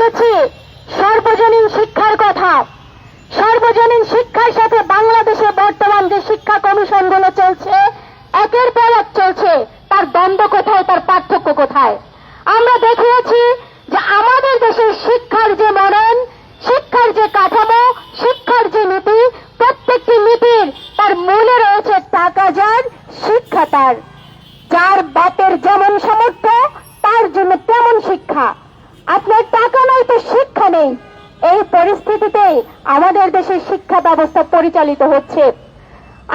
বলেছি, সর্বজনীন শিক্ষার কথা। সর্বজনীন শিক্ষার সাথে বাংলাদেশে বর্তমান যে শিক্ষা কমিশনগুলো চলছে, একের পর এক চলছে, তার দ্বন্দ্ব কোথায়, তার পার্থক্য কোথায়? আমরা দেখিয়েছি যে আমাদের দেশের শিক্ষার যে মনন শিক্ষার যে কাঠামো, শিক্ষার যে নীতি, প্রত্যেকটি নীতির তার মূলে রয়েছে টাকা যার, শিক্ষা তার। যার বাপের যেমন সামর্থ্য, তার জন্য তেমন শিক্ষা। আপনার টাকা নাই তো শিক্ষা নেই। এই পরিস্থিতিতে আমাদের দেশের শিক্ষা ব্যবস্থা পরিচালিত হচ্ছে।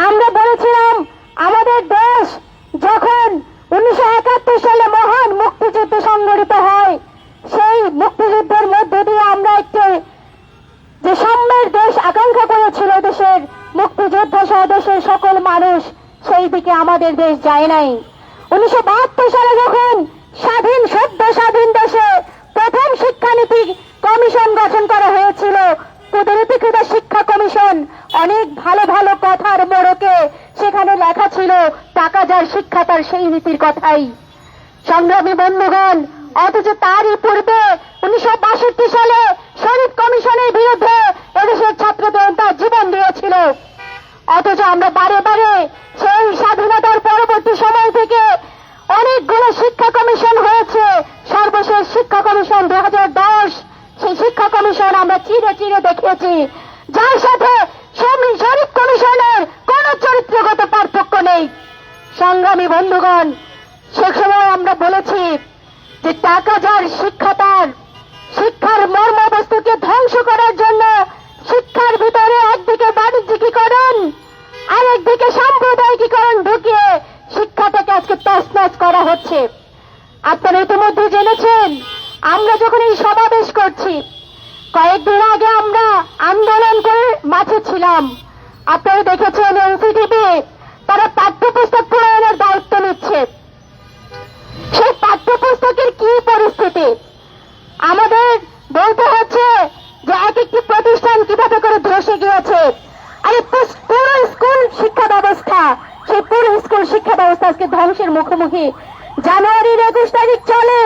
আমরা বলেছিলাম, আমাদের দেশ যখন উনিশশো একাত্তর সালে মহান মুক্তিযুদ্ধ সংগঠিত হয়, সেই মুক্তিযুদ্ধের মধ্য দিয়ে আমরা একটি যে সাম্যের দেশ আকাঙ্ক্ষা করেছিল দেশের মুক্তিযোদ্ধা সহ দেশের সকল মানুষ, সেই দিকে আমাদের দেশ যায় নাই। উনিশশো বাহাত্তর সালে যখন স্বাধীন, সদ্য স্বাধীন দেশে প্রথম শিক্ষানীতি কমিশন গঠন করা হয়েছিল। শিক্ষা কমিশন অনেক ভালো ভালো কথার মোড়কে সেখানে লেখা ছিল, টাকা যার শিক্ষা তার সেই নীতির কথাই। সংগ্রামী বন্ধুগণ, অথচ তারই পূর্বে অনেকগুলো শিক্ষা কমিশন হয়েছে। সর্বশেষ শিক্ষা কমিশন দু সেই শিক্ষা কমিশন আমরা চিরে চিরে দেখিয়েছি। যার সাথে সমী- শরীফ কমিশনের কোন চরিত্রগত পার্থক্য নেই। সংগ্রামী বন্ধুগণ, সে সময় আমরা বলেছি যে টাকা যার শিক্ষা তার, শিক্ষার মর্মবস্তুকে ধ্বংস করার জন্য হচ্ছে আপনারা ইতিমধ্যে জেনেছেন, আমরা যখন এই সমাবেশ করছি, কয়েকদিন আগে আমরা আন্দোলন করে মাঠে ছিলাম। আপনারা দেখেছেন এনসিটিভি তারা পাঠ্যপুস্তক প্রণয়নের দায়িত্ব নিচ্ছে। সেই পাঠ্যপুস্তকের কি পরিস্থিতি? আমাদের বলতে হচ্ছে যে এক একটি প্রতিষ্ঠান কীভাবে করে ধসে গিয়েছে। আরে পুরো স্কুল শিক্ষা ব্যবস্থা, সেই পুরো স্কুল শিক্ষা ব্যবস্থা আজকে ধ্বংসের মুখোমুখি। জানুয়ারির একুশ তারিখ চলে।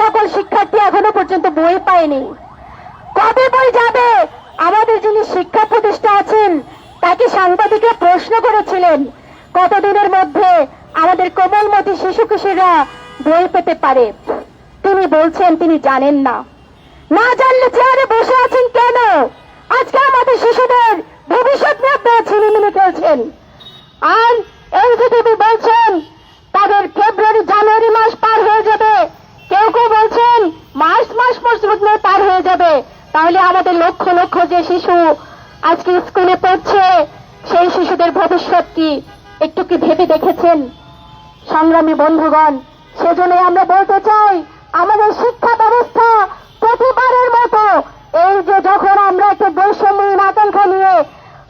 সকল শিক্ষার্থী এখনও পর্যন্ত বই পায়নি। কবে বই যাবে? আমাদের যিনি শিক্ষা প্রতিষ্ঠা আছেন, তাকে সাংবাদিকরা প্রশ্ন করেছিলেন। কতদিনের মধ্যে আমাদের কোমলমতি শিশু কিশোররা বই পেতে পারে? তিনি বলছেন, তিনি জানেন না। না জানলে চেয়ারে বসে আছেন কেন? আজকে আমাদের শিশুদের ভবিষ্যৎ নিয়ে আপনারা খেলছেন আর এনসিটিভি বলছেন তাদের ফেব্রুয়ারি জানুয়ারি মাস পার হয়ে যাবে কেউ কেউ বলছেন মার্চ পর্যন্ত পার হয়ে যাবে। তাহলে আমাদের লক্ষ লক্ষ যে শিশু আজকে স্কুলে পড়ছে, সেই শিশুদের ভবিষ্যৎ কি? একটু কি ভেবে দেখেছেন? সংগ্রামী বন্ধুগণ সেজন্য আমরা বলতে চাই, আমাদের শিক্ষা ব্যবস্থা প্রতিবারের মতো, এই যে যখন আমরা একটা বৈষম্যহীন আকাঙ্ক্ষা নিয়ে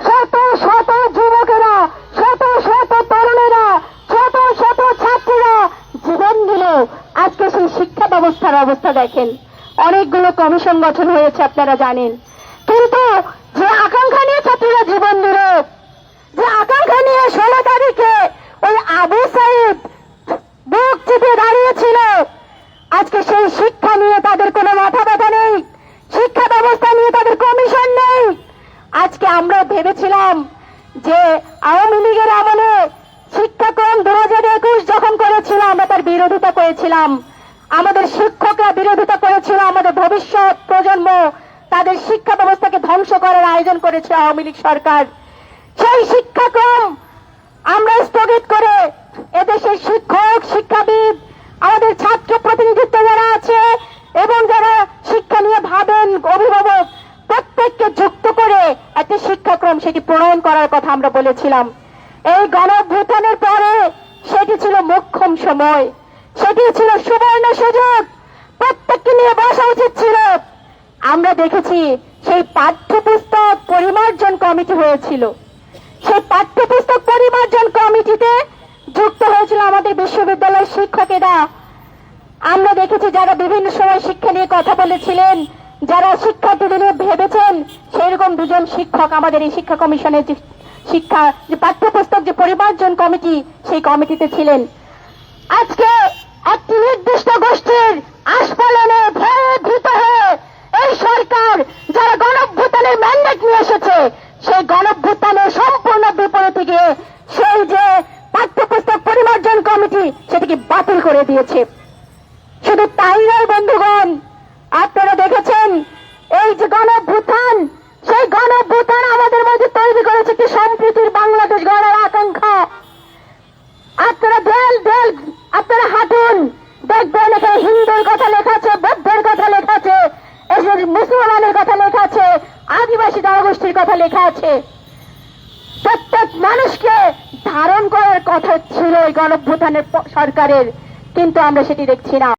শত শত যুবকেরা, শত শত তরুণেরা, শত শত ছাত্রীরা জীবন দিল, আজকে সেই শিক্ষা ব্যবস্থার অবস্থা দেখেন। অনেকগুলো কমিশন গঠন হয়েছে, আপনারা জানেন। কিন্তু যে আকাঙ্ক্ষা নিয়ে ছাত্রীরা জীবন দিল, যে আকাঙ্ক্ষা নিয়ে ষোলো তারিখে ওই আবু সাইদ বুক চেপে দাঁড়িয়েছিল, আজকে সেই শিক্ষা নিয়ে তাদের কোনো মাথা ব্যথা নেই, শিক্ষা ব্যবস্থা নিয়ে তাদের কমিশন নেই। আজকে আমরা ভেবেছিলাম যে আওয়ামী লীগের আমলে শিক্ষাক্রম দু হাজার একুশ যখন করেছিল, আমরা তার বিরোধিতা করেছিলাম। আমাদের শিক্ষকরা বিরোধিতা করেছিল, আমাদের ভবিষ্যৎ প্রজন্ম তাদের শিক্ষা ব্যবস্থাকে ধ্বংস করার আয়োজন করেছে আওয়ামী লীগ সরকার। সেই শিক্ষাক্রম আমরা স্থগিত করে এদেশের শিক্ষক, শিক্ষাবিদ, আমাদের ছাত্র প্রতিনিধিত্ব যারা আছে এবং যারা শিক্ষা নিয়ে ভাবেন, অভিভাবক, প্রত্যেককে যুক্ত করে একটা শিক্ষাক্রম সেটি প্রণয়ন করার কথা আমরা বলেছিলাম। এই গণভূতানের পরে সেটি ছিল মোক্ষম সময়। সেটি ছিল সুবর্ণ সুযোগ। প্রত্যেককে নিয়ে বসা উচিত ছিল। আমরা দেখেছি সেই পাঠ্যপুস্তক পরিমার্জন কমিটি হয়েছিল। সেই পাঠ্যপুস্তক পরিমার্জন কমিটিতে যুক্ত হয়েছিল আমাদের বিশ্ববিদ্যালয়ের শিক্ষকেরা। আমরা দেখেছি যারা বিভিন্ন সময় শিক্ষা নিয়ে কথা বলেছিলেন, যারা শিক্ষার্থীদের নিয়ে ভেবেছেন, সেরকম দুজন শিক্ষক আমাদের এই শিক্ষা কমিশনের যে শিক্ষা, যে পাঠ্যপুস্তক যে পরিমার্জন কমিটি, সেই কমিটিতে ছিলেন। আজকে নির্দিষ্ট গোষ্ঠীর আস্ফলনে ভয়ে ভীত হয়ে এই সরকার যারা গণভ্যুত্থানের ম্যান্ডেট নিয়ে এসেছে, সেই গণভ্যুত্থানের সম্পূর্ণ বিপরীতে গিয়ে সেই যে পাঠ্যপুস্তক পরিমার্জন কমিটি, সেটিকে বাতিল করে দিয়েছে। শুধু তাই নয়, বন্ধুগণ, আপনারা দেখেছেন, এই যে গণভ্যুত্থান, সেই গণভ্যুত্থান আমাদের মধ্যে তৈরি করেছে কি সম্প্রীতির বাংলাদেশ গড়ার হিন্দুর কথা লেখা আছে, বৌদ্ধের কথা লেখা আছে মুসলমানের কথা লেখা আছে, আদিবাসী জনগোষ্ঠীর কথা লেখা আছে। প্রত্যেক মানুষকে ধারণ করার কথা ছিল এই গণভ্যুত্থানের সরকারের, কিন্তু আমরা সেটি দেখছি না।